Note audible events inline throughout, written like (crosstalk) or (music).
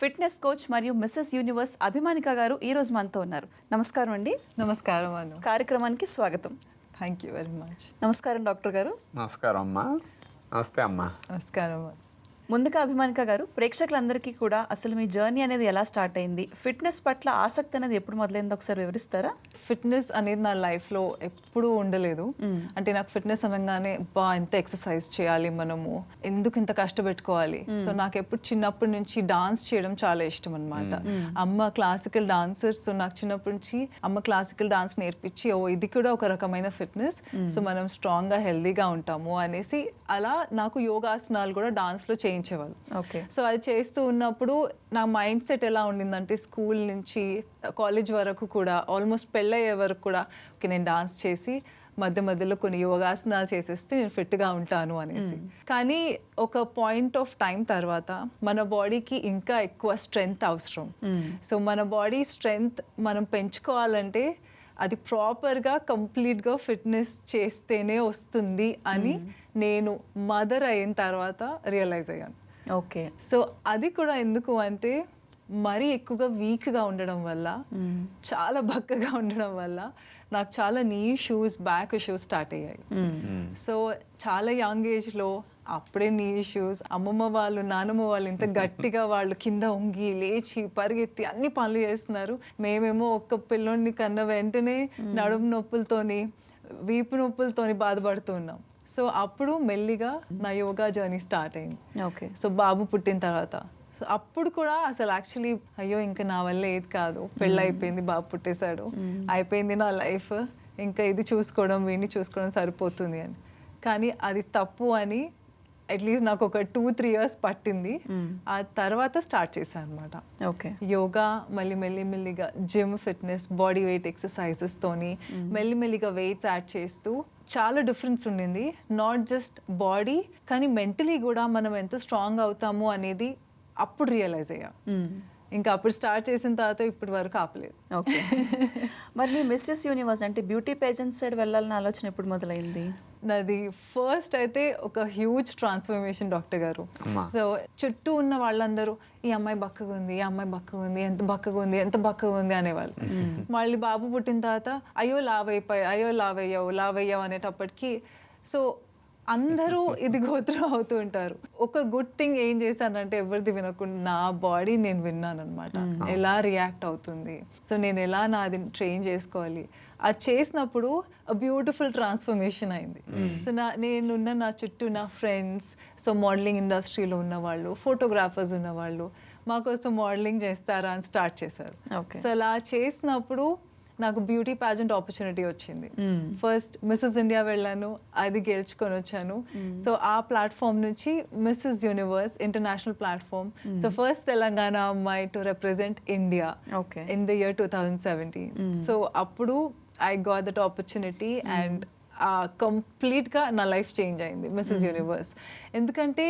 Fitness coach మరియు Mrs Universe Abhimanika గారు ఈ రోజు మనతో ఉన్నారు. నమస్కారం అండి. నమస్కారం అను. కార్యక్రమానికి స్వాగతం. థ్యాంక్ యూ వెరీ మచ్ నమస్కారం డాక్టర్ గారు. నమస్కారం అమ్మా. నమస్తే అమ్మా. నమస్కారం ముందుగా అభిమానిక గారు ప్రేక్షకులందరికీ కూడా అసలు మీ జర్నీ అనేది ఎలా స్టార్ట్ అయింది? ఫిట్నెస్ పట్ల ఆసక్తి అనేది ఎప్పుడు మొదలైందో? ఒకసారి వివరిస్తారా? ఫిట్నెస్ అనేది నా లైఫ్లో ఎప్పుడూ ఉండలేదు. అంటే నాకు ఫిట్నెస్ అనగానే బా ఎంత ఎక్సర్సైజ్ చేయాలి మనము. ఎందుకు ఇంత కష్టపెట్టుకోవాలి? సో నాకు ఎప్పుడు చిన్నప్పటి నుంచి డాన్స్ చేయడం చాలా ఇష్టం అనమాట అమ్మ క్లాసికల్ డాన్సర్ సో నాకు చిన్నప్పటి నుంచి అమ్మ క్లాసికల్ డాన్స్ నేర్పించి ఓ ఇది కూడా ఒక రకమైన ఫిట్నెస్. సో మనం స్ట్రాంగ్గా హెల్దీగా ఉంటాము అనేసి అలా నాకు యోగాసనాలు కూడా డాన్స్లో చేయించేవాళ్ళు ఓకే. సో అది చేస్తూ ఉన్నప్పుడు నా మైండ్ సెట్ ఎలా ఉండిందంటే స్కూల్ నుంచి కాలేజ్ వరకు కూడా ఆల్మోస్ట్ పెళ్ళయ్యే వరకు కూడా ఓకే నేను డాన్స్ చేసి మధ్య మధ్యలో కొన్ని యోగాసనాలు చేసేస్తే నేను ఫిట్గా ఉంటాను అనేసి. కానీ ఒక పాయింట్ ఆఫ్ టైం తర్వాత మన బాడీకి ఇంకా ఎక్కువ స్ట్రెంగ్త్ అవసరం. సో మన బాడీ స్ట్రెంగ్త్ మనం పెంచుకోవాలంటే అది ప్రాపర్గా కంప్లీట్గా ఫిట్నెస్ చేస్తేనే వస్తుంది అని నేను మదర్ అయిన తర్వాత రియలైజ్ అయ్యాను. ఓకే. సో అది కూడా ఎందుకు అంటే మరీ ఎక్కువగా వీక్గా ఉండడం వల్ల చాలా బక్కగా ఉండడం వల్ల నాకు చాలా knee issues back issues start అయ్యాయి. సో చాలా యంగ్ ఏజ్లో అప్పుడే నీ షూస్ అమ్మమ్మ వాళ్ళు నానమ్మ వాళ్ళు ఇంత గట్టిగా (laughs) వాళ్ళు కింద ఉంగి లేచి పరిగెత్తి అన్ని పనులు చేస్తున్నారు. మేమేమో ఒక్క పిల్లోడిని కన్న వెంటనే నడుము నొప్పులతోని వీపు నొప్పులతోని బాధపడుతున్నాం సో అప్పుడు మెల్లిగా నా యోగా జర్నీ స్టార్ట్ అయింది. ఓకే. సో బాబు పుట్టిన తర్వాత. సో అప్పుడు కూడా అసలు యాక్చువల్లీ అయ్యో ఇంకా నా వల్ల ఏది కాదు. పెళ్ళి అయిపోయింది బాబు పుట్టేశాడు. అయిపోయింది నా లైఫ్. ఇంకా ఇది చూసుకోవడం వీడిని చూసుకోవడం సరిపోతుంది అని. కానీ అది తప్పు అని అట్లీస్ట్ నాకు ఒక టూ త్రీ ఇయర్స్ పట్టింది. ఆ తర్వాత స్టార్ట్ చేశాను అనమాట ఓకే. యోగా మళ్ళీ మెల్లి మెల్లిగా gym fitness body weight exercises తోని మెల్లి మెల్లిగా వెయిట్స్ యాడ్ చేస్తూ చాలా డిఫరెన్స్ ఉండింది. నాట్ జస్ట్ బాడీ కానీ మెంటలీ కూడా మనం ఎంత స్ట్రాంగ్ అవుతాము అనేది అప్పుడు రియలైజ్ అయ్యా. ఇంకా అప్పుడు స్టార్ట్ చేసిన తర్వాత ఇప్పటి వరకు ఆపలేదు. ఓకే (laughs) మరి మీ మిస్సెస్ యూనివర్స్ అంటే బ్యూటీ పేజెంట్ సైడ్ వెళ్ళాలని ఆలోచన ఎప్పుడు మొదలైంది? నాది ఫస్ట్ అయితే ఒక huge transformation doctor garu. So చుట్టూ ఉన్న వాళ్ళందరూ ఈ అమ్మాయి బక్కగా ఉంది ఈ అమ్మాయి బక్కగా ఉంది ఎంత బక్కగా ఉంది ఎంత బక్కగా ఉంది అనేవాళ్ళు. మళ్ళీ బాబు పుట్టిన తర్వాత అయ్యో లావ్ అయిపోయి అయ్యో లావ్ అయ్యావు లావ్ అయ్యావు అనేటప్పటికి సో అందరూ ఇది గోత్రం అవుతూ ఉంటారు. ఒక గుడ్ థింగ్ ఏం చేశానంటే ఎవరిది వినకుండా నా బాడీ నేను విన్నాను అనమాట ఎలా రియాక్ట్ అవుతుంది. సో నేను ఎలా నాది ట్రైన్ చేసుకోవాలి? అది చేసినప్పుడు బ్యూటిఫుల్ ట్రాన్స్ఫర్మేషన్ అయింది. సో నా నేనున్న నా చుట్టూ నా ఫ్రెండ్స్ సో మోడలింగ్ ఇండస్ట్రీలో ఉన్న వాళ్ళు ఫోటోగ్రాఫర్స్ ఉన్న వాళ్ళు మా కోసం మోడలింగ్ చేస్తారా అని స్టార్ట్ చేశారు. సో అలా చేసినప్పుడు నాకు బ్యూటీ పాజెంట్ ఆపర్చునిటీ వచ్చింది. ఫస్ట్ మిస్సెస్ ఇండియా వెళ్ళాను అది గెలుచుకొని వచ్చాను. సో ఆ ప్లాట్ఫామ్ నుంచి Mrs Universe international platform so first Telangana అమ్మాయి to represent India okay in the year two thousand seventeen so అప్పుడు I got that opportunity and కంప్లీట్గా నా లైఫ్ చేంజ్ అయింది మిస్సెస్ యూనివర్స్ ఎందుకంటే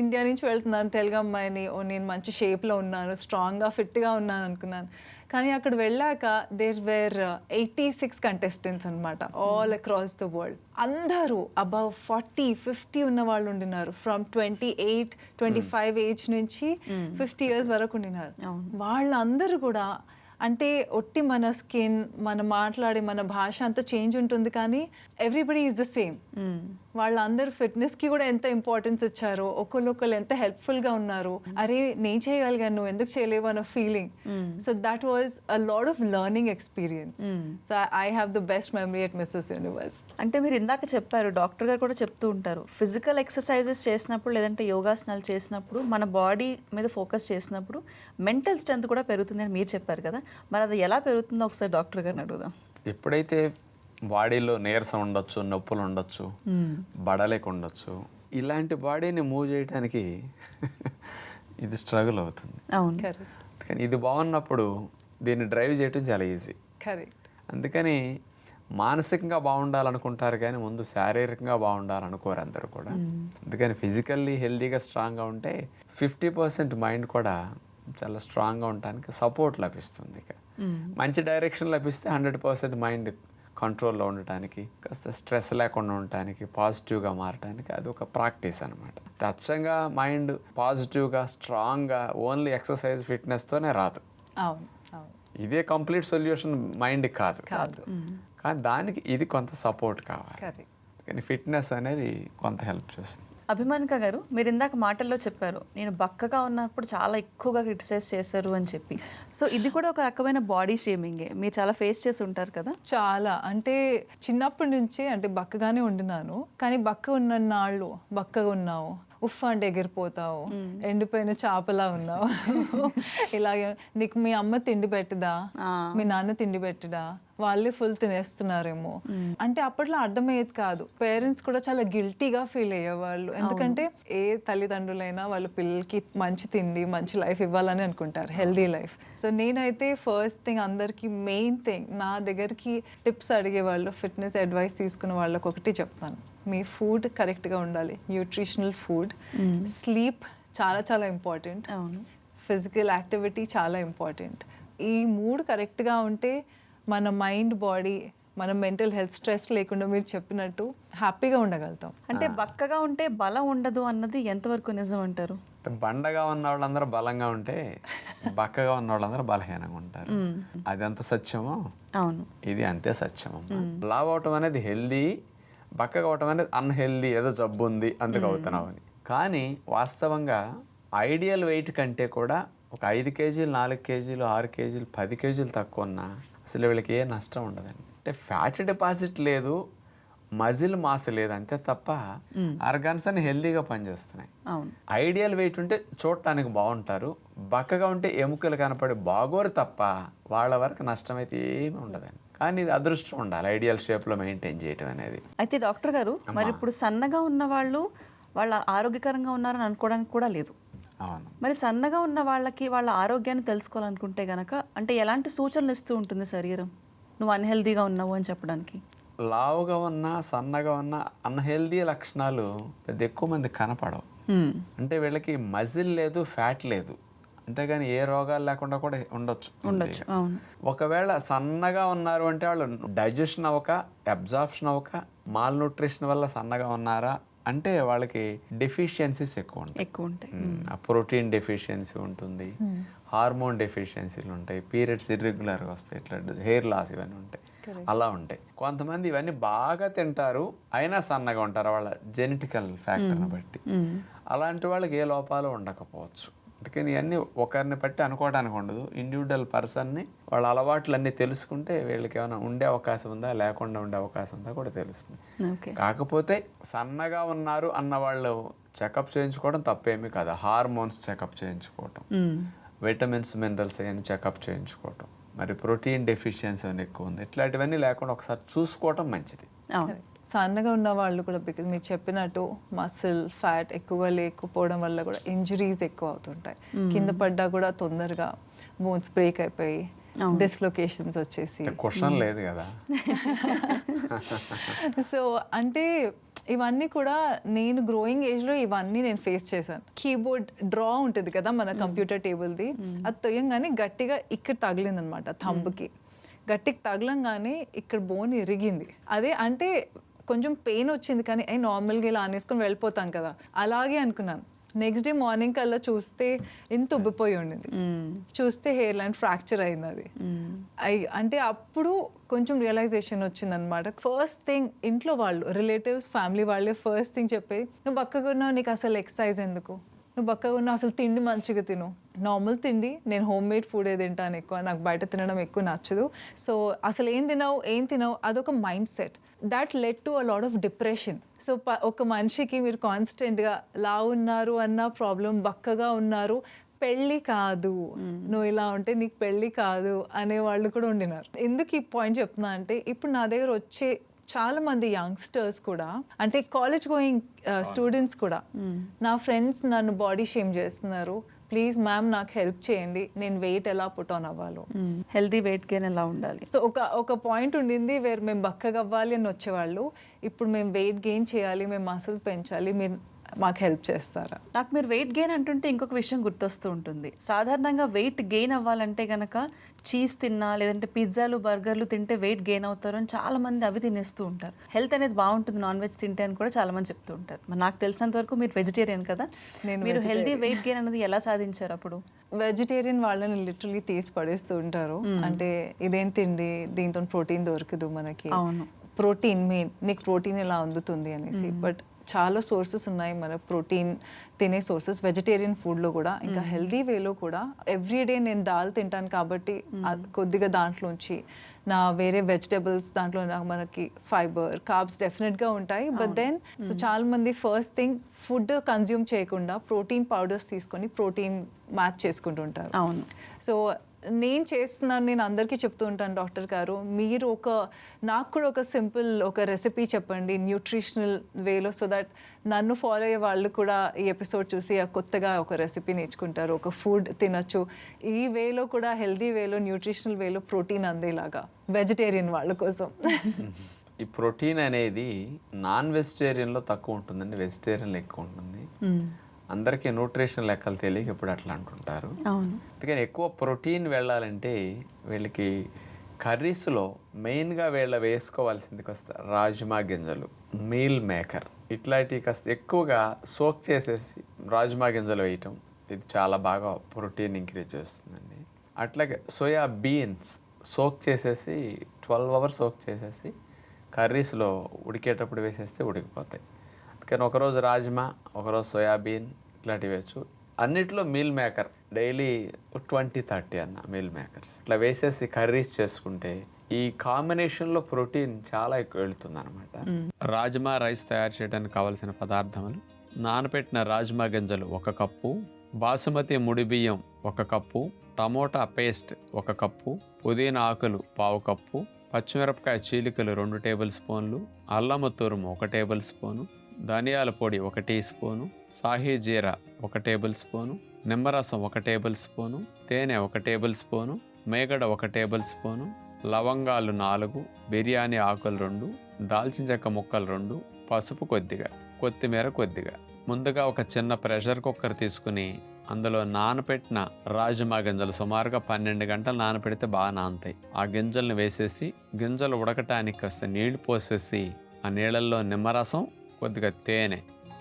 ఇండియా నుంచి వెళ్తున్నాను తెలుగు అమ్మాయిని ఓ నేను మంచి షేప్లో ఉన్నాను స్ట్రాంగ్గా ఫిట్గా ఉన్నాను అనుకున్నాను. కానీ అక్కడ వెళ్ళాక there were eighty six contestants అనమాట ఆల్ అక్రాస్ ద వరల్డ్ అందరూ అబౌవ్ ఫార్టీ ఫిఫ్టీ ఉన్న వాళ్ళు ఉండినారు. From twenty eight twenty five age నుంచి ఫిఫ్టీ ఇయర్స్ వరకు ఉండినారు. వాళ్ళందరూ కూడా అంటే ఒట్టి మన స్కిన్ మనం మాట్లాడే మన భాష అంతా చేంజ్ ఉంటుంది కానీ ఎవ్రీబడి ఈజ్ ద సేమ్ వాళ్ళందరూ ఫిట్నెస్కి కూడా ఎంత ఇంపార్టెన్స్ ఇచ్చారో ఒకళ్ళొకళ్ళు ఎంత హెల్ప్ఫుల్గా ఉన్నారు అరే నేను చేయగలిగాను నువ్వు ఎందుకు చేయలేవు అన్న feeling so that was a lot of learning experience so I have the best memory at Mrs Universe అంటే మీరు ఇందాక చెప్పారు డాక్టర్ గారు కూడా చెప్తూ ఉంటారు ఫిజికల్ ఎక్సర్సైజెస్ చేసినప్పుడు లేదంటే యోగాసనాలు చేసినప్పుడు మన బాడీ మీద ఫోకస్ చేసినప్పుడు మెంటల్ స్ట్రెంత్ కూడా పెరుగుతుంది అని మీరు చెప్పారు కదా. మరి అది ఎలా పెరుగుతుందో ఒకసారి డాక్టర్ గారిని అడుగుదాం. ఎప్పుడైతే బాడీలో నీరసం ఉండొచ్చు నొప్పులు ఉండొచ్చు బడలేక ఉండొచ్చు. ఇలాంటి బాడీని మూవ్ చేయడానికి (laughs) ఇది స్ట్రగుల్ అవుతుంది. అవును. కరెక్ట్. కానీ ఇది బాగున్నప్పుడు దీన్ని డ్రైవ్ చేయటం చాలా ఈజీ. కరెక్ట్. అందుకని మానసికంగా బాగుండాలనుకుంటారు కానీ ముందు శారీరకంగా బాగుండాలనుకోరు అందరూ కూడా. అందుకని ఫిజికల్లీ హెల్తీగా స్ట్రాంగ్గా ఉంటే ఫిఫ్టీ పర్సెంట్ మైండ్ కూడా చాలా స్ట్రాంగ్గా ఉండటానికి సపోర్ట్ లభిస్తుంది ఇక. మంచి డైరెక్షన్ లభిస్తే హండ్రెడ్ పర్సెంట్ మైండ్ కంట్రోల్లో ఉండటానికి కాస్త స్ట్రెస్ లేకుండా ఉండటానికి పాజిటివ్గా మారటానికి అది ఒక ప్రాక్టీస్ అనమాట అచ్చంగా మైండ్ పాజిటివ్గా స్ట్రాంగ్గా ఓన్లీ ఎక్సర్సైజ్ ఫిట్నెస్తోనే రాదు. ఇదే కంప్లీట్ సొల్యూషన్ మైండ్ కాదు. కాదు. కానీ దానికి ఇది కొంత సపోర్ట్ కావాలి. కానీ ఫిట్నెస్ అనేది కొంత హెల్ప్ చేస్తుంది. అభిమానిక గారు మీరు ఇందాక మాటల్లో చెప్పారు నేను బక్కగా ఉన్నప్పుడు చాలా ఎక్కువగా క్రిటిసైజ్ చేశారు అని చెప్పి. సో ఇది కూడా ఒక రకమైన బాడీ షేమింగే. మీరు చాలా ఫేస్ చేసి ఉంటారు కదా? చాలా. అంటే చిన్నప్పటి నుంచి అంటే బక్కగానే ఉండినాను కానీ బక్క ఉన్న నాళ్ళు బక్కగా ఉన్నావు. ఉఫ్ అంటే ఎగిరిపోతావు. ఎండిపోయిన చేపలా ఉన్నావు. (laughs) ఇలాగే నీకు మీ అమ్మ తిండి పెట్టదా? మీ నాన్న తిండి పెట్టడా? వాళ్ళే ఫుల్ తినేస్తున్నారేమో. అంటే అప్పట్లో అర్థమయ్యేది కాదు. పేరెంట్స్ కూడా చాలా గిల్టీగా ఫీల్ అయ్యేవాళ్ళు. ఎందుకంటే ఏ తల్లిదండ్రులైనా వాళ్ళ పిల్లలకి మంచి తిండి మంచి లైఫ్ ఇవ్వాలని అనుకుంటారు. హెల్దీ లైఫ్ సో నేనైతే ఫస్ట్ థింగ్ అందరికి మెయిన్ థింగ్ నా దగ్గరికి టిప్స్ అడిగే వాళ్ళు ఫిట్నెస్ అడ్వైస్ తీసుకునే వాళ్ళకి ఒకటి చెప్తాను. మీ ఫుడ్ కరెక్ట్గా ఉండాలి. న్యూట్రిషనల్ ఫుడ్ స్లీప్ చాలా చాలా ఇంపార్టెంట్ ఫిజికల్ యాక్టివిటీ చాలా ఇంపార్టెంట్ ఈ మూడు కరెక్ట్గా ఉంటే మన మైండ్ బాడీ మన మెంటల్ హెల్త్ స్ట్రెస్ లేకుండా మీరు చెప్పినట్టు హ్యాపీగా ఉండగలుగుతాం. అంటే బక్కగా ఉంటే బలం ఉండదు అన్నది ఎంతవరకు నిజం అంటారు? అంటే బండగా ఉన్న వాళ్ళందరూ బలంగా ఉంటే బక్కగా ఉన్న వాళ్ళందరూ బలహీనంగా ఉంటారు. అది ఎంత సత్యమో? అవును. ఇది అంతే సత్యం లావ్ అవటం అనేది హెల్దీ బక్కగా అవటం అనేది అన్హెల్దీ ఏదో జబ్బు ఉంది అందుకు అవుతున్నావు అని. కానీ వాస్తవంగా ఐడియల్ వెయిట్ కంటే కూడా ఒక ఐదు కేజీలు నాలుగు కేజీలు ఆరు కేజీలు పది కేజీలు తక్కువ ఉన్నా అసలు వీళ్ళకి ఏ నష్టం ఉండదండి. అంటే ఫ్యాట్ డిపాజిట్ లేదు మజిల్ మాస్ లేదు అంతే తప్ప ఆర్గాన్స్ అన్ని హెల్దీగా పనిచేస్తున్నాయి. ఐడియల్ వెయిట్ ఉంటే చూడటానికి బాగుంటారు బక్కగా ఉంటే ఎముకలు కనపడి బాగోరు తప్ప వాళ్ళ వరకు నష్టం అయితే ఏమీ ఉండదండి. కానీ ఇది అదృష్టం ఉండాలి ఐడియల్ షేప్లో మెయింటైన్ చేయటం అనేది. అయితే డాక్టర్ గారు మరి ఇప్పుడు సన్నగా ఉన్న వాళ్ళు వాళ్ళ ఆరోగ్యకరంగా ఉన్నారని అనుకోవడానికి కూడా లేదు. మరి సన్నగా ఉన్న వాళ్ళకి వాళ్ళ ఆరోగ్యాన్ని తెలుసుకోవాలనుకుంటే గనక అంటే ఎలాంటి సూచనలు ఇస్తూ ఉంటుంది శరీరం? నువ్వు అన్హెల్దీగా ఉన్నావు అని చెప్పడానికి. లావుగా ఉన్న సన్నగా ఉన్న అన్హెల్దీ లక్షణాలు పెద్ద ఎక్కువ మంది కనపడవు. అంటే వీళ్ళకి మజిల్ లేదు ఫ్యాట్ లేదు. అంతేగాని ఏ రోగాలు లేకుండా కూడా ఉండొచ్చు. ఉండొచ్చు ఒకవేళ సన్నగా ఉన్నారు అంటే వాళ్ళు డైజెషన్ అవ్వక అబ్జార్ప్షన్ అవ్వక మాల్ న్యూట్రిషన్ వల్ల సన్నగా ఉన్నారా అంటే వాళ్ళకి డెఫిషియన్సీస్ ఎక్కువ ఉంటాయి. ఎక్కువ ఉంటాయి. ఆ ప్రోటీన్ డెఫిషియన్సీ ఉంటుంది. హార్మోన్ డెఫిషియన్సీలు ఉంటాయి. పీరియడ్స్ ఇర్రెగ్యులర్గా వస్తాయి. ఇట్లా హెయిర్ లాస్ ఇవన్నీ ఉంటాయి. అలా ఉంటాయి. కొంతమంది ఇవన్నీ బాగా తింటారు అయినా సన్నగా ఉంటారు వాళ్ళ జెనెటికల్ ఫ్యాక్టర్ని బట్టి. అలాంటి వాళ్ళకి ఏ లోపాలు ఉండకపోవచ్చు. అందుకని ఇవన్నీ ఒకరిని బట్టి అనుకోవడానికి ఉండదు. ఇండివిజువల్ పర్సన్ని వాళ్ళ అలవాట్లన్నీ తెలుసుకుంటే వీళ్ళకి ఏమైనా ఉండే అవకాశం ఉందా? లేకుండా ఉండే అవకాశం ఉందా? కూడా తెలుస్తుంది. కాకపోతే సన్నగా ఉన్నారు అన్న వాళ్ళు చెకప్ చేయించుకోవడం తప్పేమీ కాదు. హార్మోన్స్ చెకప్ చేయించుకోవటం. విటమిన్స్ మినరల్స్ అవన్నీ చెకప్ చేయించుకోవటం. మరి ప్రోటీన్ డెఫిషియన్సీ అని ఎక్కువ ఉంది? ఇట్లాంటివన్నీ లేకుండా ఒకసారి చూసుకోవటం మంచిది. సన్నగా ఉన్న వాళ్ళు కూడా బికాజ్ మీరు చెప్పినట్టు మసిల్ ఫ్యాట్ ఎక్కువగా లేకపోవడం వల్ల కూడా ఇంజరీస్ ఎక్కువ అవుతుంటాయి. కింద పడ్డా కూడా తొందరగా బోన్స్ బ్రేక్ అయిపోయి డిస్లొకేషన్స్ వచ్చేసి. క్వశ్చన్ లేదు కదా? (laughs) సో అంటే ఇవన్నీ కూడా నేను గ్రోయింగ్ ఏజ్లో ఇవన్నీ నేను ఫేస్ చేశాను. కీబోర్డ్ డ్రా ఉంటుంది కదా మన కంప్యూటర్ టేబుల్ది అది తొయ్యంగానే గట్టిగా ఇక్కడ తగిలింది అనమాట థంబ్కి గట్టికి తగలంగానే ఇక్కడ బోన్ ఇరిగింది. అదే అంటే కొంచెం పెయిన్ వచ్చింది కానీ అయి నార్మల్గా ఇలా అనేసుకొని వెళ్ళిపోతాం కదా. అలాగే అనుకున్నాను. నెక్స్ట్ డే మార్నింగ్ కల్లా చూస్తే ఇంత ఉబ్బిపోయి ఉండింది. చూస్తే హెయిర్ లైన్ ఫ్రాక్చర్ అయింది అది. అంటే అప్పుడు కొంచెం రియలైజేషన్ వచ్చింది అనమాట ఫస్ట్ థింగ్ ఇంట్లో వాళ్ళు రిలేటివ్స్ ఫ్యామిలీ వాళ్ళే ఫస్ట్ థింగ్ చెప్పేది నువ్వు బక్కగా ఉన్నావు నీకు అసలు ఎక్సర్సైజ్ ఎందుకు? నువ్వు బక్కగా ఉన్నావు అసలు తిండి మంచిగా తిను. నార్మల్ తిండి నేను హోమ్ మేడ్ ఫుడ్ ఏ తింటాను ఎక్కువ నాకు బయట తినడం ఎక్కువ నచ్చదు. సో అసలు ఏం తినవు ఏం తినవు అదొక mindset that led to a lot of depression so ఒక మనిషికి మీరు కాన్స్టెంట్గా లా ఉన్నారు అన్న ప్రాబ్లం బక్కగా ఉన్నారు పెళ్ళి కాదు. నువ్వు ఇలా ఉంటే నీకు పెళ్ళి కాదు అనే వాళ్ళు కూడా ఉండినారు. ఎందుకు ఈ పాయింట్ చెప్తున్నా అంటే ఇప్పుడు నా దగ్గర వచ్చే చాలా మంది యంగ్స్టర్స్ కూడా అంటే కాలేజ్ గోయింగ్ స్టూడెంట్స్ కూడా నా ఫ్రెండ్స్ నన్ను బాడీ షేమ్ చేస్తున్నారు. ప్లీజ్ మ్యామ్ నాకు హెల్ప్ చేయండి. నేను వెయిట్ ఎలా పుట్ ఆన్ అవ్వాలో. హెల్దీ వెయిట్ గెయిన్ ఎలా ఉండాలి? సో ఒక ఒక పాయింట్ ఉండింది వేరు మేము బక్కగా అవ్వాలి అని వచ్చేవాళ్ళు. ఇప్పుడు మేము వెయిట్ గెయిన్ చేయాలి మేము మసిల్ పెంచాలి మీరు మాకు హెల్ప్ చేస్తారా? నాకు మీరు వెయిట్ గెయిన్ అంటుంటే ఇంకొక విషయం గుర్తొస్తూ ఉంటుంది. సాధారణంగా వెయిట్ గెయిన్ అవ్వాలంటే కనుక చీజ్ తిన్నా లేదంటే పిజ్జాలు బర్గర్లు తింటే వెయిట్ గెయిన్ అవుతారు అని చాలా మంది అవి తినేస్తూ ఉంటారు. హెల్త్ అనేది బాగుంటుంది నాన్ వెజ్ తింటే అని కూడా చాలా మంది చెప్తూ ఉంటారు. నాకు తెలిసినంత వరకు మీరు వెజిటేరియన్ కదా? నేను మీరు హెల్దీ వెయిట్ గెయిన్ అనేది ఎలా సాధించారు అప్పుడు? వెజిటేరియన్ వాళ్ళని లిటరలీ తీసి పడేస్తూ ఉంటారు. అంటే ఇదేం తిండి? దీంతో ప్రోటీన్ దొరకదు మనకి. అవును. ప్రోటీన్ మెయిన్ నీకు ప్రోటీన్ ఎలా అందుతుంది అనేసి. బట్ చాలా సోర్సెస్ ఉన్నాయి. మన ప్రోటీన్ తినే సోర్సెస్ వెజిటేరియన్ ఫుడ్లో కూడా ఇంకా హెల్దీ వేలో కూడా ఎవ్రీడే నేను దాల్ తింటాను కాబట్టి కొద్దిగా దాంట్లోంచి నా వేరే వెజిటేబుల్స్ దాంట్లో నాకు మనకి ఫైబర్ కార్బ్స్ డెఫినెట్గా ఉంటాయి. బట్ దెన్ సో చాలా మంది ఫస్ట్ థింగ్ ఫుడ్ కన్జ్యూమ్ చేయకుండా ప్రోటీన్ పౌడర్స్ తీసుకొని ప్రోటీన్ మ్యాచ్ చేసుకుంటుంటారు. అవును. సో నేను చేస్తున్నాను నేను అందరికీ చెప్తూ ఉంటాను డాక్టర్ గారు. మీరు ఒక నాకు కూడా ఒక సింపుల్ ఒక రెసిపీ చెప్పండి న్యూట్రిషనల్ వేలో సో దట్ నన్ను ఫాలో అయ్యే వాళ్ళు కూడా ఈ ఎపిసోడ్ చూసి కొత్తగా ఒక రెసిపీ నేర్చుకుంటారు ఒక ఫుడ్ తినొచ్చు. ఈ వేలో కూడా హెల్దీ వేలో న్యూట్రిషనల్ వేలో ప్రోటీన్ అందేలాగా వెజిటేరియన్ వాళ్ళ కోసం. (laughs) ఈ ప్రోటీన్ అనేది నాన్ వెజిటేరియన్లో తక్కువ ఉంటుందండి వెజిటేరియన్లో ఎక్కువ ఉంటుంది అందరికీ న్యూట్రిషన్ లెక్కలు తెలియక ఇప్పుడు అట్లా అంటుంటారు. అవును. అందుకని ఎక్కువ ప్రోటీన్ వెళ్ళాలంటే వీళ్ళకి కర్రీస్లో మెయిన్గా వీళ్ళ వేసుకోవాల్సింది కాస్త రాజ్మా గింజలు మీల్ మేకర్. ఇట్లాంటివి కాస్త ఎక్కువగా సోక్ చేసేసి రాజ్మా గింజలు వేయటం ఇది చాలా బాగా ప్రోటీన్ ఇంక్రీజ్ చేస్తుందండి. అట్లాగే సోయా బీన్స్ సోక్ చేసేసి ట్వెల్వ్ అవర్స్ సోక్ చేసేసి కర్రీస్లో ఉడికేటప్పుడు వేసేస్తే ఉడికిపోతాయి. అందుకని ఒకరోజు రాజ్మా ఒకరోజు సోయాబీన్ ఇట్లాంటివి వేయచ్చు. అన్నిట్లో meal maker daily twenty thirty అన్న మీల్ మేకర్స్ ఇట్లా వేసేసి కర్రీస్ చేసుకుంటే ఈ కాంబినేషన్లో ప్రోటీన్ చాలా ఎక్కువ వెళుతుంది అనమాట రాజ్మా రైస్ తయారు చేయడానికి కావలసిన పదార్థములు నానబెట్టిన రాజ్మా గింజలు ఒక కప్పు బాసుమతి ముడి బియ్యం ఒక కప్పు టమోటా పేస్ట్ ఒక కప్పు పుదీనా ఆకులు పావు కప్పు పచ్చిమిరపకాయ చీలికలు రెండు టేబుల్ స్పూన్లు అల్లము తురుము ఒక టేబుల్ స్పూను ధనియాల పొడి ఒక టీ స్పూను సాహీ జీరా ఒక టేబుల్ స్పూను నిమ్మరసం ఒక టేబుల్ స్పూను తేనె ఒక టేబుల్ స్పూను మేగడ ఒక టేబుల్ స్పూను లవంగాలు నాలుగు బిర్యానీ ఆకులు రెండు దాల్చిన చెక్క ముక్కలు రెండు పసుపు కొద్దిగా కొత్తిమీర కొద్దిగా. ముందుగా ఒక చిన్న ప్రెషర్ కుక్కర్ తీసుకుని అందులో నానపెట్టిన రాజమా గింజలు సుమారుగా పన్నెండు గంటలు నానపెడితే బాగా నానతాయి. ఆ గింజల్ని వేసేసి గింజలు ఉడకటానికి కాస్త నీళ్ళు పోసేసి ఆ నీళ్ళల్లో నిమ్మరసం కొద్దిగా తేనె.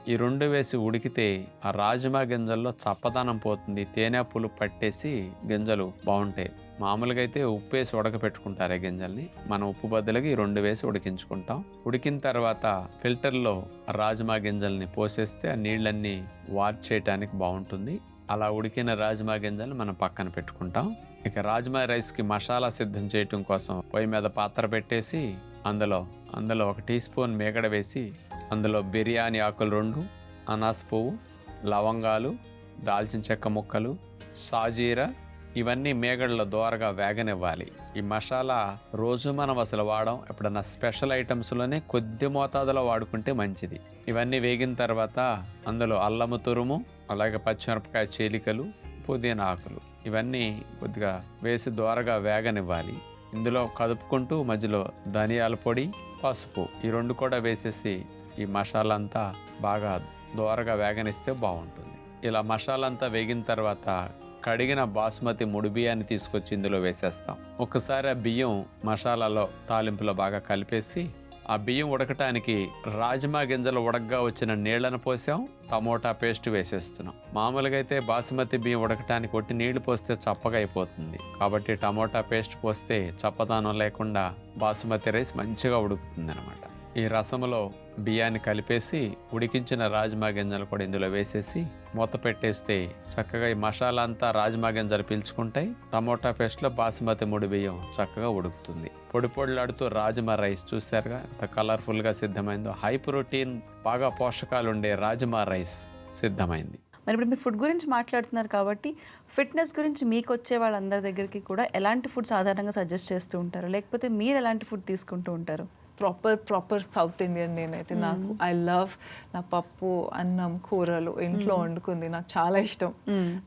ఈ రెండు వేసి ఉడికితే ఆ రాజమా గింజల్లో చప్పదనం పోతుంది. తేనె పులు పట్టేసి గింజలు బాగుంటాయి. మామూలుగా అయితే ఉప్పు వేసి ఉడకపెట్టుకుంటారు గింజల్ని. మనం ఉప్పు బదులుగా ఈ రెండు వేసి ఉడికించుకుంటాం. ఉడికిన తర్వాత ఫిల్టర్లో రాజ్మా గింజల్ని పోసేస్తే ఆ నీళ్ళన్నీ వార్ చేయటానికి బాగుంటుంది. అలా ఉడికిన రాజ్మా గింజలు మనం పక్కన పెట్టుకుంటాం. ఇక రాజ్మా రైస్కి మసాలా సిద్ధం చేయటం కోసం పొయ్యి మీద పాత్ర పెట్టేసి అందులో అందులో ఒక టీ స్పూన్ మేకడ వేసి అందులో బిర్యానీ ఆకులు రెండు అనాస పువ్వు లవంగాలు దాల్చిన చెక్క ముక్కలు సాజీరా ఇవన్నీ మేగడలో దోరగా వేగనివ్వాలి. ఈ మసాలా రోజు మనం అసలు వాడం ఎప్పుడన్నా స్పెషల్ ఐటమ్స్లోనే కొద్ది మోతాదులో వాడుకుంటే మంచిది. ఇవన్నీ వేగిన తర్వాత అందులో అల్లము తురుము అలాగే పచ్చిమిరపకాయ చీలికలు పుదీనా ఆకులు. ఇవన్నీ కొద్దిగా వేసి దోరగా వేగనివ్వాలి. ఇందులో కదుపుకుంటూ మధ్యలో ధనియాల పొడి పసుపు ఈ రెండు కూడా వేసేసి ఈ మసాలా అంతా బాగా దోరగా వేగనిస్తే బాగుంటుంది. ఇలా మసాలా అంతా వేగిన తర్వాత కడిగిన బాస్మతి ముడి బియ్యాన్ని తీసుకొచ్చి ఇందులో వేసేస్తాం. ఒకసారి ఆ బియ్యం మసాలాలో తాలింపులో బాగా కలిపేసి ఆ బియ్యం ఉడకటానికి రాజ్మా గింజలు ఉడకగా వచ్చిన నీళ్ళను పోసాం టమోటా పేస్ట్ వేసేస్తున్నాం. మామూలుగా అయితే బాసుమతి బియ్యం ఉడకటానికి ఒట్టి నీళ్ళు పోస్తే చప్పగా అయిపోతుంది. కాబట్టి టమోటా పేస్ట్ పోస్తే చప్పదానం లేకుండా బాసుమతి రైస్ మంచిగా ఉడుకుతుంది అనమాట ఈ రసంలో బియ్యాన్ని కలిపేసి ఉడికించిన రాజ్మా గింజలు కూడా ఇందులో వేసేసి మూత పెట్టేస్తే చక్కగా ఈ మసాలా అంతా రాజ్మా గింజలు పీల్చుకుంటాయి. టమోటా పేస్ట్లో బాసుమతి ముడి బియ్యం చక్కగా ఉడుకుతుంది. పొడి పొడిలాడుతూ రాజ్మా రైస్ చూసారుగా ఎంత కలర్ఫుల్గా సిద్ధమైందో. హై ప్రోటీన్ బాగా పోషకాలు ఉండే రాజ్మా రైస్ సిద్ధమైంది. మరి ఇప్పుడు మీరు ఫుడ్ గురించి మాట్లాడుతున్నారు కాబట్టి ఫిట్నెస్ గురించి మీకు వచ్చే వాళ్ళందరి దగ్గరికి కూడా ఎలాంటి ఫుడ్ సాధారణంగా సజెస్ట్ చేస్తూ ఉంటారు? లేకపోతే మీరు ఎలాంటి ఫుడ్ తీసుకుంటూ ఉంటారు? ప్రాపర్ ప్రాపర్ సౌత్ ఇండియన్ నేనైతే నాకు ఐ లవ్ నా పప్పు అన్నం కూరలు ఇంట్లో వండుకుంది నాకు చాలా ఇష్టం.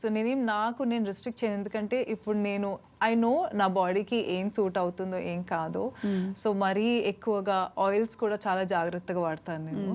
సో నేనేం నాకు నేను రిస్ట్రిక్ట్ చేయను. ఎందుకంటే ఇప్పుడు నేను ఐ నో నా బాడీకి ఏం సూట్ అవుతుందో ఏం కాదో. సో మరీ ఎక్కువగా ఆయిల్స్ కూడా చాలా జాగ్రత్తగా వాడతాను నేను.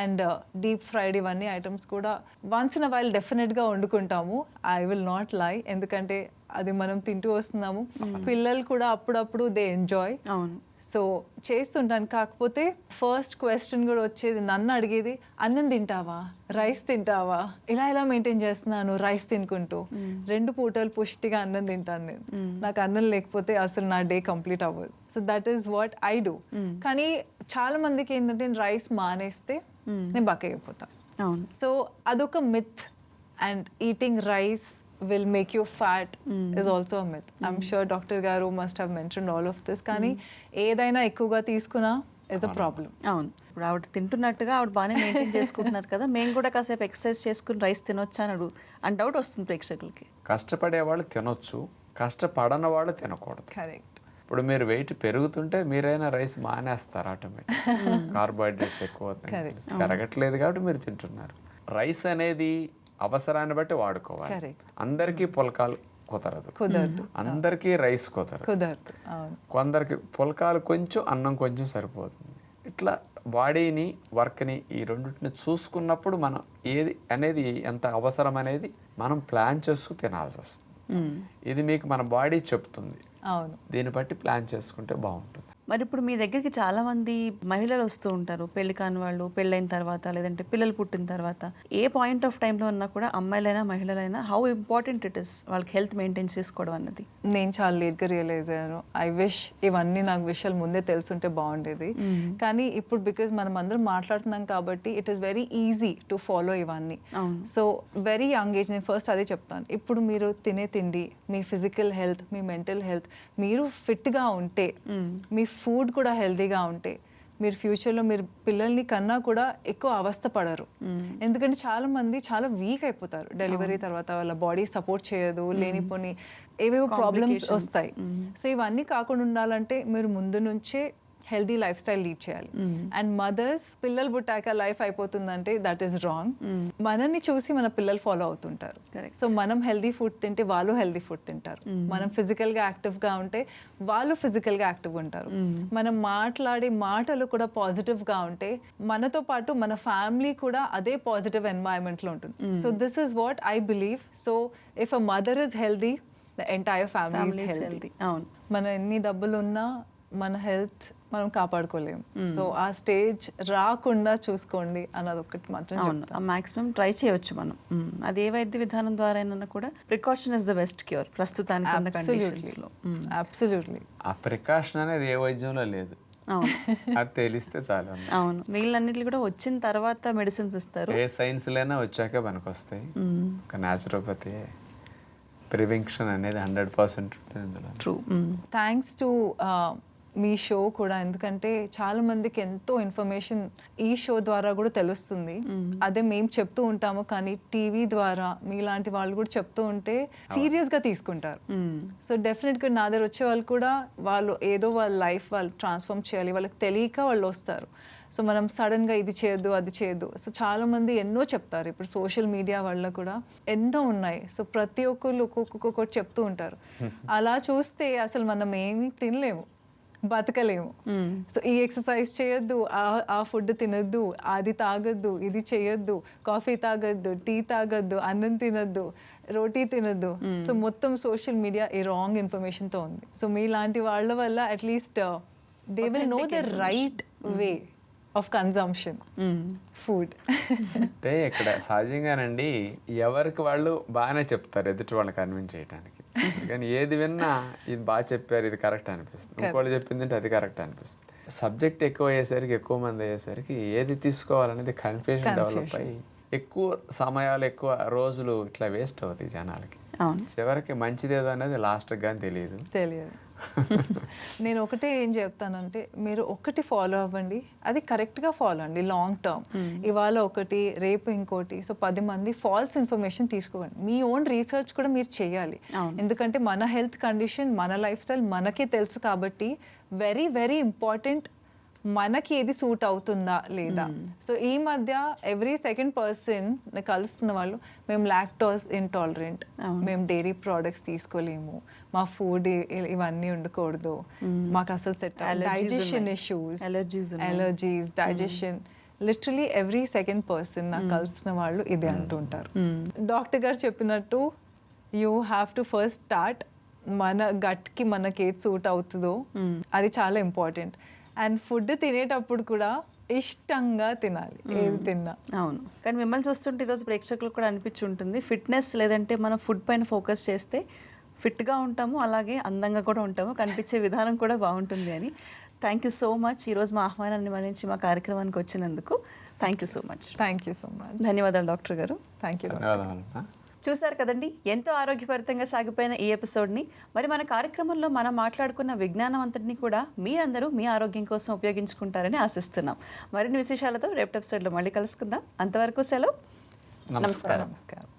అండ్ డీప్ ఫ్రైడ్ ఇవన్నీ ఐటమ్స్ కూడా వన్స్ ఇన్ వైల్ డెఫినెట్గా వండుకుంటాము. ఐ విల్ నాట్ లై ఎందుకంటే అది మనం తింటూ వస్తున్నాము. పిల్లలు కూడా అప్పుడప్పుడు దే ఎంజాయ్. అవును. సో చేస్తుంటాను. కాకపోతే ఫస్ట్ క్వశ్చన్ కూడా వచ్చేది నన్ను అడిగేది అన్నం తింటావా? రైస్ తింటావా? ఇలా ఇలా మెయింటైన్ చేస్తున్నాను రైస్ తినుకుంటూ. రెండు పూటలు పుష్టిగా అన్నం తింటాను నేను. నాకు అన్నం లేకపోతే అసలు నా డే కంప్లీట్ అవ్వదు. So that is what I do కానీ చాలా మందికి ఏంటంటే రైస్ మానేస్తే నేను బక్క అయిపోతాను సో అదొక myth and eating rice will make you fat is also a myth I'm sure doctor garu must have mention all of this కానీ ఏదైనా ఎక్కువగా తీసుకున్నా ఇస్ అ ప్రాబ్లం అవును. ఇప్పుడు ఆవిడ తింటున్నట్టుగా ఆవిడ బాగానే మెయింటైన్ చేసుకుంటున్నారు కదా. మేము కూడా కాసేపు ఎక్సర్సైజ్ చేసుకుని రైస్ తినొచ్చా అని అడుగు. అని డౌట్ వస్తుంది ప్రేక్షకులకి. కష్టపడే వాళ్ళు తినొచ్చు. కష్టపడని వాళ్ళు తినకూడదు. కరెక్ట్ ఇప్పుడు మీరు వెయిట్ పెరుగుతుంటే మీరైనా రైస్ మానేస్తారు ఆటోమేటిక్ కార్బోహైడ్రేట్స్ ఎక్కువ అవుతాయి. Correct. పెరగట్లేదు కాబట్టి మీరు తింటున్నారు. రైస్ అనేది అవసరాన్ని బట్టి వాడుకోవాలి. అందరికీ పులకాలు కుదరదు. కుదరదు. అందరికీ రైస్ కుదరదు. కొందరికి పులకాలు కొంచెం అన్నం కొంచెం సరిపోతుంది. ఇట్లా బాడీని వర్క్ని ఈ రెండింటిని చూసుకున్నప్పుడు మనం ఏది అనేది ఎంత అవసరం అనేది మనం ప్లాన్ చేసుకు తినాల్సి వస్తుంది. ఇది మీకు మన బాడీ చెప్తుంది. దీన్ని బట్టి ప్లాన్ చేసుకుంటే బాగుంటుంది. మరి ఇప్పుడు మీ దగ్గరికి చాలా మంది మహిళలు వస్తూ ఉంటారు. పెళ్ళి కాని వాళ్ళు పెళ్ళైన తర్వాత లేదంటే పిల్లలు పుట్టిన తర్వాత. ఏ పాయింట్ ఆఫ్ టైంలో ఉన్నా కూడా అమ్మాయిలైనా మహిళలైనా హౌ ఇంపార్టెంట్ ఇట్ ఇస్ వాళ్ళకి హెల్త్ మెయింటైన్ చేసుకోవడం అన్నది. నేను చాలా లేట్గా రియలైజ్ అయ్యాను. ఐ విష్ ఇవన్నీ నాకు విషయాలు ముందే తెలుసుంటే బాగుండేది. కానీ ఇప్పుడు బికాజ్ మనం అందరం మాట్లాడుతున్నాం కాబట్టి it is very easy to follow ఇవన్నీ. సో వెరీ యంగ్ ఏజ్ నేను ఫస్ట్ అదే చెప్తాను. ఇప్పుడు మీరు తినే తిండి మీ ఫిజికల్ హెల్త్ మీ మెంటల్ హెల్త్ మీరు ఫిట్గా ఉంటే మీ ఫుడ్ కూడా హెల్తీగా ఉంటే మీరు ఫ్యూచర్లో మీరు పిల్లల్ని కన్నా కూడా ఎక్కువ అవస్థ పడరు. ఎందుకంటే చాలా మంది చాలా వీక్ అయిపోతారు. డెలివరీ తర్వాత వాళ్ళ బాడీ సపోర్ట్ చేయదు లేనిపోని ఏవేవో ప్రాబ్లమ్స్. వస్తాయి. సో ఇవన్నీ కాకుండా ఉండాలంటే మీరు ముందు నుంచే హెల్దీ లైఫ్ స్టైల్ లీడ్ చేయాలి. అండ్ మదర్స్ పిల్లలు పుట్టాక లైఫ్ అయిపోతుందంటే దట్ ఈస్ రాంగ్. మనల్ని చూసి మన పిల్లలు ఫాలో అవుతుంటారు. సో మనం హెల్దీ ఫుడ్ తింటే వాళ్ళు హెల్దీ ఫుడ్ తింటారు. మనం ఫిజికల్గా యాక్టివ్గా ఉంటే వాళ్ళు ఫిజికల్గా యాక్టివ్ ఉంటారు. మనం మాట్లాడే మాటలు కూడా పాజిటివ్గా ఉంటే మనతో పాటు మన ఫ్యామిలీ కూడా అదే పాజిటివ్ ఎన్వైరన్మెంట్లో ఉంటుంది so this is what I believe. So if a mother is healthy the entire family healthy. అవును. మన ఎన్ని డబ్బులు ఉన్నా మన హెల్త్ మనం కాపాడుకోలేము సో ఆ స్టేజ్ రాకుండా చూసుకోండి అన్నది ఒకటి మాత్రం అవును. మాక్సిమం ట్రై చేయొచ్చు మనం. అది ఏ వైద్య విధానం ద్వారా అయినా కూడా precaution is the best cure ప్రస్తుతానికి ఉన్న కండిషన్స్లో మ్మ్. అబ్సల్యూట్లీ ఆ ప్రికాషన్ అనేది ఏ వైద్యంలో లేదు. అవును. అది తెలిస్తే చాలు అన్న. అవును. మిగిలినన్నిట్లు కూడా వచ్చిన తర్వాత మెడిసిన్స్ ఇస్తారు. ఏ సైన్స్లైనా వచ్చాకే పనికొస్తాయి. ఒక న్యాచురోపతి ప్రివెన్షన్ అనేది hundred percent true thanks to me show కూడా. ఎందుకంటే చాలా మందికి ఎంతో ఇన్ఫర్మేషన్ ఈ షో ద్వారా కూడా తెలుస్తుంది. అదే మేము చెప్తూ ఉంటాము కానీ టీవీ ద్వారా మీలాంటి వాళ్ళు కూడా చెప్తూ ఉంటే సీరియస్గా తీసుకుంటారు. సో డెఫినెట్గా నా దగ్గర వచ్చే వాళ్ళు కూడా వాళ్ళు ఏదో వాళ్ళ లైఫ్ వాళ్ళు ట్రాన్స్ఫార్మ్ చేయాలి. వాళ్ళకి తెలియక వాళ్ళు వస్తారు. సో మనం సడన్గా ఇది చేయొద్దు అది చేయొద్దు. సో చాలా మంది ఎన్నో చెప్తారు. ఇప్పుడు సోషల్ మీడియా వల్ల కూడా ఎన్నో ఉన్నాయి. సో ప్రతి ఒక్కళ్ళు ఒక్కొక్కటి చెప్తూ ఉంటారు. (laughs) అలా చూస్తే అసలు మనం ఏమీ తినలేము. బతకలేము. సో ఈ ఎక్సర్సైజ్ చేయొద్దు ఆ- ఆ ఫుడ్ తినొద్దు అది తాగొద్దు ఇది చేయొద్దు కాఫీ తాగొద్దు టీ తాగొద్దు అన్నం తినొద్దు రోటీ తినొద్దు. సో మొత్తం సోషల్ మీడియా ఈ రాంగ్ ఇన్ఫర్మేషన్తో ఉంది. సో మీలాంటి వాళ్ళ వల్ల at least they will know the right way of consumption food అంటే ఇక్కడ సహజంగానండి ఎవరికి వాళ్ళు బాగానే చెప్తారు ఎదుటి వాళ్ళని కన్విన్స్ చేయడానికి కానీ ఏది విన్నా ఇది బాగా చెప్పారు ఇది కరెక్ట్ అనిపిస్తుంది. ఇంకోళ్ళు చెప్పింది అంటే అది కరెక్ట్ అనిపిస్తుంది. సబ్జెక్ట్ ఎక్కువ అయ్యేసరికి ఎక్కువ మంది అయ్యేసరికి ఏది తీసుకోవాలనేది కన్ఫ్యూజన్ డెవలప్ అయ్యి ఎక్కువ సమయాలు ఎక్కువ రోజులు ఇట్లా వేస్ట్ అవుతాయి జనాలకి. చివరికి మంచిదేదో అనేది లాస్ట్కి కానీ తెలియదు తెలియదు (laughs) నేను ఒకటే ఏం చెప్తానంటే మీరు ఒకటి ఫాలో అవ్వండి. అది కరెక్ట్గా ఫాలో అండి లాంగ్ టర్మ్ ఇవాళ ఒకటి రేపు ఇంకోటి సో పది మంది ఫాల్స్ ఇన్ఫర్మేషన్ తీసుకోండి మీ ఓన్ రీసెర్చ్ కూడా మీరు చేయాలి. ఎందుకంటే మన హెల్త్ కండిషన్ మన లైఫ్ స్టైల్ మనకే తెలుసు కాబట్టి వెరీ వెరీ ఇంపార్టెంట్ మనకి ఏది సూట్ అవుతుందా లేదా. సో ఈ మధ్య ఎవ్రీ సెకండ్ పర్సన్ కలుస్తున్న వాళ్ళు మేము లాక్టోస్ ఇంటాలరెంట్ మేము డైరీ ప్రోడక్ట్స్ తీసుకోలేము మా ఫుడ్ ఇవన్నీ ఉండకూడదు మాకు అసలు సెట్ డైజెషన్. ఇష్యూస్ ఉన్నాయి. Allergies digestion literally every second person నాకు కలిసిన వాళ్ళు ఇదే అంటుంటారు. డాక్టర్ గారు చెప్పినట్టు you have to first start మన గట్కి మనకి ఏది సూట్ అవుతుందో అది చాలా ఇంపార్టెంట్ అండ్ ఫుడ్ తినేటప్పుడు కూడా ఇష్టంగా తినాలి ఏది తిన్నా. అవును. కానీ మిమ్మల్ని చూస్తుంటే ఈరోజు ప్రేక్షకులకు కూడా అనిపించి ఉంటుంది ఫిట్నెస్ లేదంటే మనం ఫుడ్ పైన ఫోకస్ చేస్తే ఫిట్గా ఉంటాము అలాగే అందంగా కూడా ఉంటాము కనిపించే విధానం కూడా బాగుంటుంది అని. థ్యాంక్ యూ సో మచ్ ఈరోజు మా ఆహ్వానాన్ని మన్నించి మా కార్యక్రమానికి వచ్చినందుకు thank you so much thank you so much ధన్యవాదాలు డాక్టర్ గారు. థ్యాంక్ యూ చూశారు కదండి ఎంతో ఆరోగ్యభరితంగా సాగిపోయిన ఈ ఎపిసోడ్ని. మరి మన కార్యక్రమంలో మనం మాట్లాడుకున్న విజ్ఞానం అంతటిని కూడా మీరందరూ మీ ఆరోగ్యం కోసం ఉపయోగించుకుంటారని ఆశిస్తున్నాం. మరిన్ని విశేషాలతో రేపటి ఎపిసోడ్లో మళ్ళీ కలుసుకుందాం. అంతవరకు సెలవు. నమస్కారం. నమస్కారం.